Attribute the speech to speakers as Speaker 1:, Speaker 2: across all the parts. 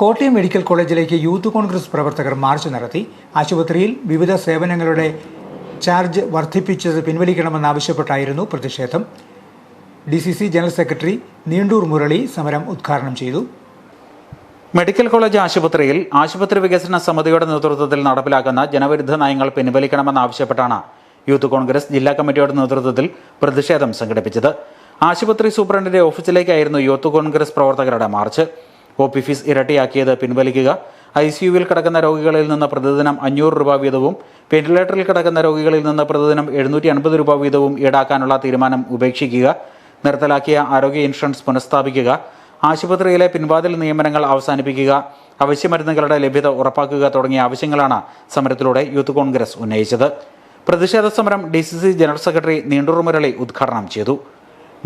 Speaker 1: Kottayam medical കോളേജിലേക്ക് youth Congress പ്രവർത്തകർ march നടത്തി. ആശുപത്രിയിൽ വിവിധ സേവനങ്ങളുടെ ചാർജ് വർദ്ധിപ്പിച്ചത് പിൻവലിക്കണമെന്നാവശ്യപ്പെട്ടായിരുന്നു പ്രതിഷേധം. D C C general secretary Neendoor Murali സമരം ഉദ്ഘാടനം ചെയ്തു.
Speaker 2: മെഡിക്കൽ കോളേജ് ആശുപത്രിയിൽ ആശുപത്രി വികസന സമിതിയുടെ നേതൃത്വത്തിൽ നടപ്പിലാക്കുന്ന ജനവിരുദ്ധ നയങ്ങൾ പിൻവലിക്കണമെന്നാവശ്യപ്പെട്ടാണ് യൂത്ത് കോൺഗ്രസ് ജില്ലാ കമ്മിറ്റിയുടെ നേതൃത്വത്തിൽ പ്രതിഷേധം സംഘടിപ്പിച്ചത്. ആശുപത്രി സൂപ്രണ്ടിന്റെ ഓഫീസിലേക്കായിരുന്നു യൂത്ത് കോൺഗ്രസ് പ്രവർത്തകരുടെ മാർച്ച്. ഒ പി ഫീസ് ഇരട്ടിയാക്കിയത് പിൻവലിക്കുക. ഐ സിയുവിൽ കിടക്കുന്ന രോഗികളിൽ നിന്ന് പ്രതിദിനം അഞ്ഞൂറ് രൂപ വീതവും വെന്റിലേറ്ററിൽ കിടക്കുന്ന രോഗികളിൽ നിന്ന് പ്രതിദിനം എഴുന്നൂറ്റി അൻപത് രൂപ വീതവും ഈടാക്കാനുള്ള തീരുമാനം ഉപേക്ഷിക്കുക. നിർത്തലാക്കിയ ആരോഗ്യ ഇൻഷുറൻസ് പുനഃസ്ഥാപിക്കുക. ആശുപത്രിയിലെ പിൻവാതിൽ നിയമനങ്ങൾ അവസാനിപ്പിക്കുക. അവശ്യമരുന്നുകളുടെ ലഭ്യത ഉറപ്പാക്കുക തുടങ്ങിയ ആവശ്യങ്ങളാണ് സമരത്തിലൂടെ യൂത്ത് കോൺഗ്രസ് ഉന്നയിച്ചത്. പ്രതിഷേധ സമരം D C C general secretary Neendoor Murali ഉദ്ഘാടനം ചെയ്തു.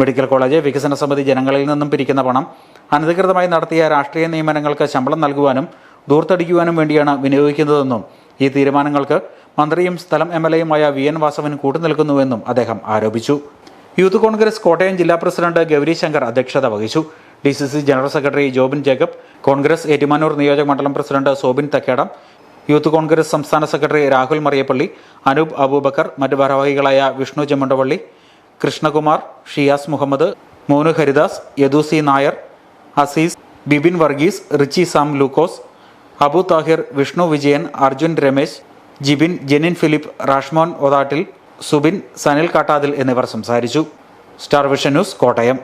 Speaker 2: മെഡിക്കൽ കോളേജ് വികസന സമിതി ജനങ്ങളിൽ നിന്നും പിരിക്കുന്ന പണം അനധികൃതമായി നടത്തിയ രാഷ്ട്രീയ നിയമനങ്ങൾക്ക് ശമ്പളം നൽകുവാനും ദൂർത്തടിക്കുവാനും വേണ്ടിയാണ് വിനിയോഗിക്കുന്നതെന്നും ഈ തീരുമാനങ്ങൾക്ക് മന്ത്രിയും സ്ഥലം എം എൽ എയുമായ വി എൻ വാസവൻ കൂട്ടുനിൽക്കുന്നുവെന്നും അദ്ദേഹം ആരോപിച്ചു. യൂത്ത് കോൺഗ്രസ് കോട്ടയം ജില്ലാ പ്രസിഡന്റ് ഗൗരി ശങ്കർ അധ്യക്ഷത വഹിച്ചു. D C C general secretary Jobin Jacob Congress Ettumanoor നിയോജക മണ്ഡലം പ്രസിഡന്റ് സോബിൻ തക്കേടം യൂത്ത് കോൺഗ്രസ് സംസ്ഥാന സെക്രട്ടറി രാഹുൽ മറിയപ്പള്ളി അനൂപ് അബൂബക്കർ മറ്റ് ഭാരവാഹികളായ Vishnu Chemmandavally Krishnakumar Shiyas Muhammad Monu Haridas Yadusi Nair Azeez Bibin Varghese Ritchie Sam Lukose Abu Thahir Vishnu Vijayan Arjun Ramesh Jibin Jenin Philip Rashmon Othattil Subin Sanil Kattathil എന്നിവർ സംസാരിച്ചു. Star vision news Kottayam.